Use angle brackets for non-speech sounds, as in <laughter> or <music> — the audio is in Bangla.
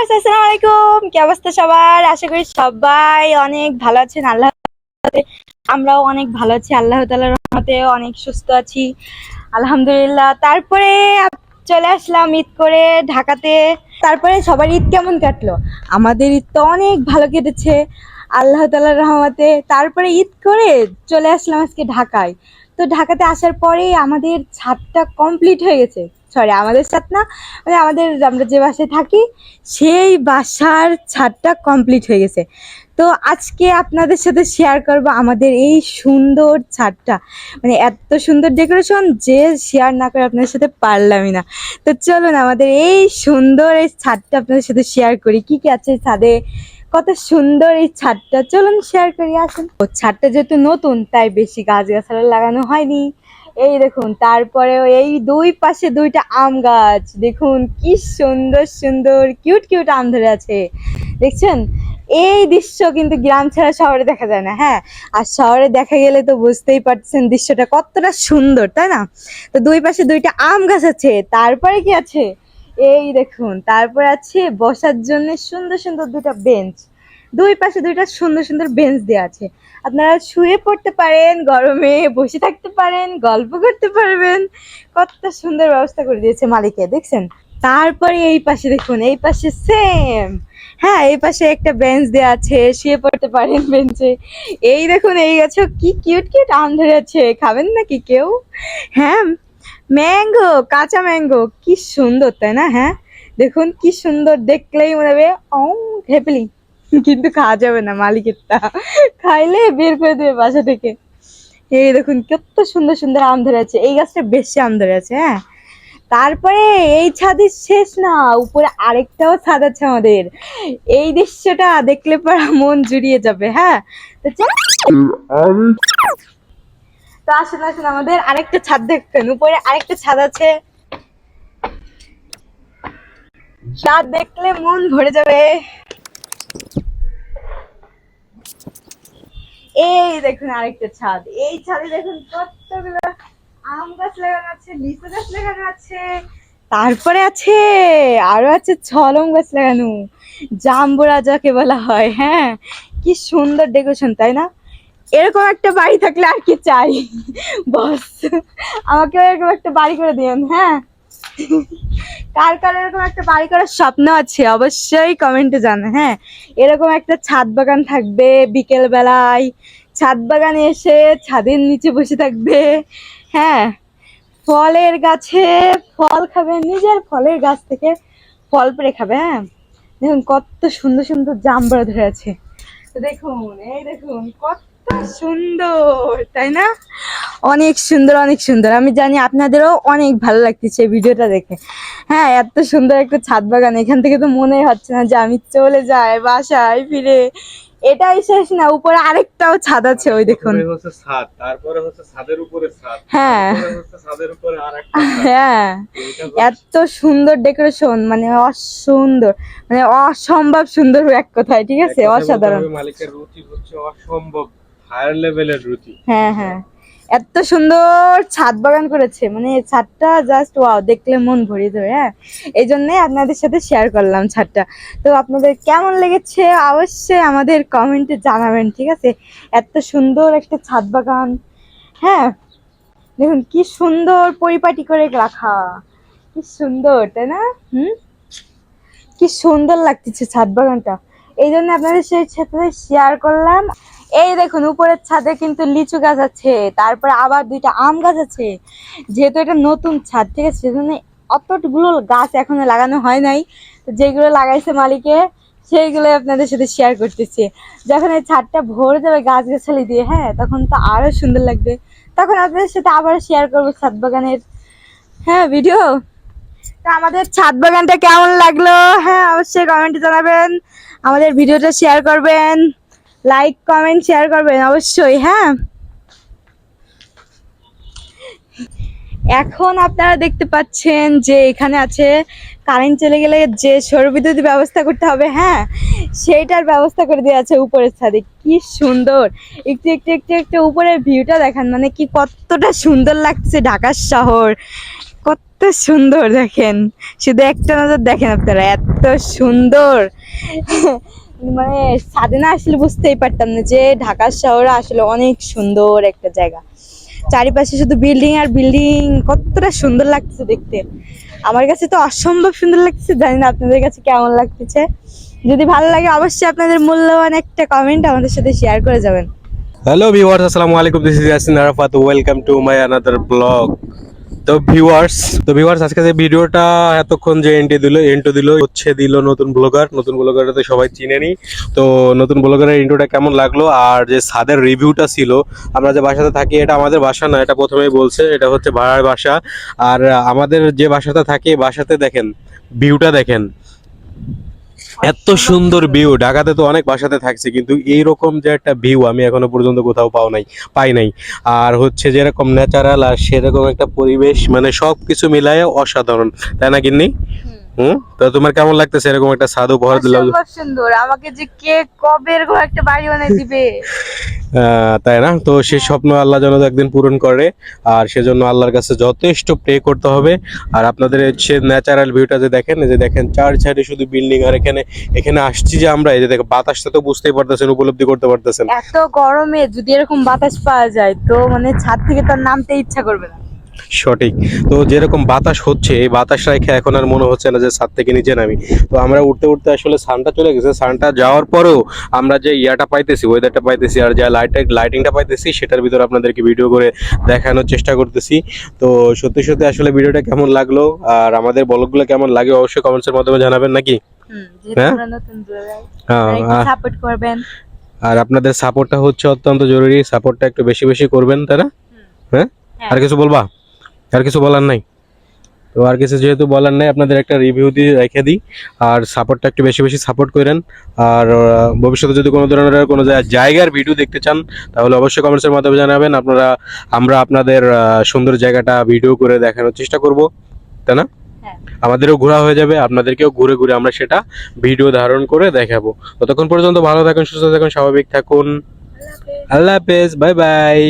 ভিউয়ার্স কি অবস্থা সবার? আশা করি সবাই অনেক ভালো আছেন আল্লাহ আমরাও অনেক ভালো আছি, আল্লাহ তাআলার রহমতে অনেক সুস্থ আছি। আলহামদুলিল্লাহ। তারপরে চলে আসলাম ঈদ করে ঢাকাতে। তারপরে সবার ঈদ কেমন কাটলো? আমাদের ঈদ তো অনেক ভালো কেটেছে, আল্লাহ তাআলার রহমতে। তারপরে ঈদ করে চলে আসলাম আজকে ঢাকায়। তো ঢাকাতে আসার পরে আমাদের ছাদটা কমপ্লিট হয়ে গেছে। সরি আমাদের ছাদ না মানে আমাদের আমরা যে বাসায় থাকি, সেই বাসার ছাদটা কমপ্লিট হয়ে গেছে। তো আজকে আপনাদের সাথে শেয়ার করব আমাদের এই সুন্দর ছাদটা মানে এত সুন্দর ডেকোরেশন যে শেয়ার না করে আপনাদের সাথে পারলামই না। তো চলুন আমাদের এই সুন্দর এই ছাদটা আপনাদের সাথে শেয়ার করি। কি কি আছে ছাদে? কত সুন্দর এই ছাদটা চলুন শেয়ার করি, আসুন। ও ছাদটা যেহেতু নতুন, তাই বেশি গাছগাছালা লাগানো হয়নি। এই দেখুন তারপরে এই দুই পাশে দুইটা আম গাছ। দেখুন, কি সুন্দর সুন্দর কিউট কিউট আম ধরে আছে। দেখছেন? এই দৃশ্য কিন্তু গ্রাম ছাড়া শহরে দেখা যায় না হ্যাঁ? আর শহরে দেখা গেলে তো বুঝতেই পারছেন দৃশ্যটা কতটা সুন্দর, তাই না? তো দুই পাশে দুইটা আম গাছ আছে, তারপরে কি আছে? এই দেখুন, তারপর আছে বসার জন্য সুন্দর সুন্দর দুটো বেঞ্চ। দুই পাশে দুইটা সুন্দর সুন্দর বেঞ্চ দেওয়া আছে। আপনারা শুয়ে পড়তে পারেন, গরমে বসে থাকতে পারেন, গল্প করতে পারবেন। কত সুন্দর ব্যবস্থা করে দিয়েছে মালিকে, দেখছেন? তারপরে এই পাশে দেখুন, এই পাশে সেম হ্যাঁ এই পাশে একটা বেঞ্চ দেওয়া আছে, শুয়ে পড়তে পারেন বেঞ্চে এই দেখুন, এই গাছে কি কিউট কিউট আম ধরে আছে। খাবেন নাকি কেউ? হ্যাঁ ম্যাঙ্গো কাঁচা ম্যাঙ্গো কি সুন্দর, তাই না? হ্যাঁ দেখুন কি সুন্দর, দেখলেই মনে হবে ও হেপলি কিন্তু খাওয়া যাবে না মালিকেরটা। খাইলে বের করে দেবে বাসা থেকে। এই দেখুন, কত সুন্দর সুন্দর আম ধরে আছে। এই গাছটা বেশি আম ধরে আছে হ্যাঁ? তারপরে এই ছাদের শেষ না, উপরে আরেকটাও ছাদ আছে আমাদের। এই দৃশ্যটা দেখলে পর মন জুড়িয়ে যাবে হ্যাঁ? তো আসুন আসুন, আমাদের আরেকটা ছাদ দেখবেন। উপরে আরেকটা ছাদ আছে। ছাদ দেখলে মন ভরে যাবে। এই দেখুন আরেকটা ছাদ। এই ছাদে দেখুন কতগুলো আম গাছ লাগানো আছে, লিচু গাছ লাগানো আছে, তারপরে আছে আরও আছে ছলম গাছ লাগানো। জাম্বুরা যাকে বলা হয় হ্যাঁ? কি সুন্দর ডেকোরেশন তাই না? এরকম একটা বাড়ি থাকলে আর কি চাই, বস। আমাকে এরকম একটা বাড়ি করে দিন হ্যাঁ? কার কার এরকম একটা বাড়ি করার স্বপ্ন আছে অবশ্যই কমেন্টে জানান হ্যাঁ? এরকম একটা ছাদ বাগান থাকবে বিকেল বেলায়, ছাদ বাগানে এসে ছাদের নিচে বসে থাকবে হ্যাঁ? ফলের গাছে ফল খাবে, নিজের ফলের গাছ থেকে ফল পেড়ে খাবে হ্যাঁ? দেখুন কত সুন্দর সুন্দর জামবড়া ধরে আছে। দেখুন, এই দেখুন কত সুন্দর তাই না? অনেক সুন্দর অনেক সুন্দর। আমি জানি আপনাদেরও অনেক ভালো লাগতেছে ভিডিওটা দেখে। হ্যাঁ এত সুন্দর একটা ছাদ বাগান। এখান থেকে তো মনেই হচ্ছে না যে আমি চলে যাই বাসায় ফিরে। এটাই শেষ না উপরে আরেকটাও ছাদ আছে ওই দেখুন। ছাদ তারপরে হচ্ছে ছাদের উপরে ছাদ হ্যাঁ। ছাদের উপরে আরেকটা <laughs> হ্যাঁ। এত সুন্দর ডেকোরেশন মানে অসুন্দর মানে অসম্ভব সুন্দর এক কথায় ঠিক আছে? অসাধারণ। মালিকের রুচি হচ্ছে অসম্ভব। হায়ার লেভেলের রুচি হ্যাঁ হ্যাঁ। এত সুন্দর ছাদ বাগান করেছে। মানে ছাদটা জাস্ট ওয়াও দেখলে মন ভরিয়ে যাবে হ্যাঁ? এই জন্যই আপনাদের সাথে শেয়ার করলাম ছাদটা। তো আপনাদের কেমন লেগেছে অবশ্যই আমাদের কমেন্টে জানাবেন, ঠিক আছে? এত সুন্দর একটা ছাদ বাগান হ্যাঁ? দেখুন, কি সুন্দর পরিপাটি করে রাখা। কি সুন্দর, তাই না? হুম? কি সুন্দর লাগতেছে ছাদ বাগানটা। এই জন্য আপনাদের সেই সাথে শেয়ার করলাম। এই দেখুন, উপরের ছাদে কিন্তু লিচু গাছ আছে, তারপরে আবার দুইটা আম গাছ আছে। যেহেতু এটা নতুন ছাদ, ঠিক আছে, সেজন্য অতগুলো গাছ এখনও লাগানো হয় নাই। তো যেগুলো লাগাইছে মালিকে সেইগুলো আপনাদের সাথে শেয়ার করতেছি। যখন এই ছাদটা ভরে যাবে গাছ গাছালি দিয়ে হ্যাঁ তখন তো আরও সুন্দর লাগবে। তখন আপনাদের সাথে আবার শেয়ার করব ছাদ বাগানের হ্যাঁ ভিডিও তো আমাদের ছাদ বাগানটা কেমন লাগল? হ্যাঁ অবশ্যই কমেন্টে জানাবেন। আমাদের ভিডিওটা শেয়ার করবেন। লাইক কমেন্ট শেয়ার করবেন, অবশ্যই হ্যাঁ? এখন আপনারা দেখতে পাচ্ছেন যে এখানে আছে কারেন্ট চলে গেলে যে সৌরবিদ্যুৎ ব্যবস্থা করতে হবে হ্যাঁ? সেইটার ব্যবস্থা করে দেওয়া আছে উপরের ছাদে, কি সুন্দর! একটু একটু একটু একটু উপরের ভিউটা দেখান মানে কি কতটা সুন্দর লাগছে ঢাকার শহর! কত সুন্দর দেখেন! শুধু একটা নজর দেখেন আপনারা, এত সুন্দর! মানে ছাদে না আসলে বুঝতেই পারতাম না যে ঢাকার শহর আসলে অনেক সুন্দর একটা জায়গা। চারিপাশে শুধু বিল্ডিং আর বিল্ডিং কতটা সুন্দর লাগছে দেখতে। আমার কাছে তো অসম্ভব সুন্দর লাগছে জানি না আপনাদের কাছে কেমন লাগতেছে। যদি ভালো লাগে অবশ্যই আপনাদের মূল্যবান একটা কমেন্ট আমাদের সাথে শেয়ার করে যাবেন। হ্যালো ভিউয়ার্স আসসালামু আলাইকুম this is Yasin Arafat welcome to my another blog তো ভিউয়ার্স তো ভিউয়ার্স আজকে যে ভিডিওটা এতক্ষণ যে এন্ট্রি দিল এন্টো দিল, হচ্ছে দিল নতুন ব্লগার নতুন ব্লগারটা তো সবাই চিনেনি। তো নতুন ব্লগারের ইন্ট্রোটা কেমন লাগল? আর যে ছাদের রিভিউটা ছিল, আমরা যে বাসাতে থাকি, এটা আমাদের বাসা না, এটা প্রথমেই বলছে, এটা হচ্ছে ভাড়ার বাসা। আর আমাদের যে বাসাতে থাকি, বাসাতে দেখেন ভিউটা দেখেন। এত সুন্দর ভিউ ঢাকাতে তো অনেক বাসাতে থাকছে, কিন্তু এইরকম যে একটা ভিউ আমি এখনও পর্যন্ত কোথাও পাও নাই, পাই নাই। আর হচ্ছে যেরকম ন্যাচারাল আর সেরকম একটা পরিবেশ মানে সব কিছু মিলায় অসাধারণ, তাই না কিন্নি হুম? তো তোমার কেমন লাগতেছে? এরকম একটা উপহার দিলাম। অসম্ভব সুন্দর। আমাকে যে কে কবে এরকম একটা বাড়ি বানিয়ে দিবে? তাই না? তো সেই স্বপ্ন আল্লাহ যেন একদিন পূরণ করে। আর সেজন্য আল্লাহর কাছে যথেষ্ট প্রে করতে হবে। আর আপনাদের হচ্ছে ন্যাচারাল ভিউটা যে দেখেন যে দেখেন চার সাইডে শুধু বিল্ডিং আর এখানে এখানে আসছি যে আমরা এই যে দেখো বাতাসটা তো বুঝতেই পারতেছেন উপলব্ধি করতে পারতেছেন। এত গরমে যদি এরকম বাতাস পাওয়া যায় তো মানে ছাদ থেকে তার নামতে ইচ্ছা করবে না। সঠিক। তো যেরকম বাতাস হচ্ছে এই বাতাস রেখে এখন আর মনে হচ্ছে না যে ছাদ থেকে নিচে নামি। তো আমরা উঠতে উঠতে আসলে সানটা চলে গেছে। সানটা যাওয়ার পরেও আমরা যে ইয়াটা পাইতেছি ওয়েদারটা পাইতেছি আর যা লাইট লাইটিংটা পাইতেছি সেটার ভিতরে আপনাদেরকে ভিডিও করে দেখানোর চেষ্টা করতেছি। তো সত্যি সত্যি আসলে ভিডিওটা কেমন লাগল আর আমাদের ব্লগগুলো কেমন লাগে অবশ্যই কমেন্টসের মাধ্যমে জানাবেন নাকি? হ্যাঁ? সাপোর্ট করবেন। আর আপনাদের সাপোর্টটা হচ্ছে অত্যন্ত জরুরি। সাপোর্টটা একটু বেশি বেশি করবেন তারা। হ্যাঁ? হ্যাঁ। আর কিছু বলবা? আর কিছু বলার নাই। তো আর কিছু যেহেতু বলার নাই আপনাদের একটা রিভিউ দিয়ে রেখে দিই। আর সাপোর্টটা একটু বেশি বেশি সাপোর্ট করেন। আর ভবিষ্যতে যদি কোনো ধরনের কোনো জায়গার ভিডিও দেখতে চান তাহলে অবশ্যই কমেন্টসের মাধ্যমে জানাবেন। আপনারা আমরা আপনাদের সুন্দর জায়গাটা ভিডিও করে দেখানোর চেষ্টা করব। তাই না? হ্যাঁ। আমাদেরও ঘোরা হয়ে যাবে আপনাদেরকেও ঘুরে ঘুরে আমরা সেটা ভিডিও ধারণ করে দেখাবো। ততক্ষণ পর্যন্ত ভালো থাকুন সুস্থ থাকুন স্বাভাবিক থাকুন। আল্লাহ হাফেজ। Bye bye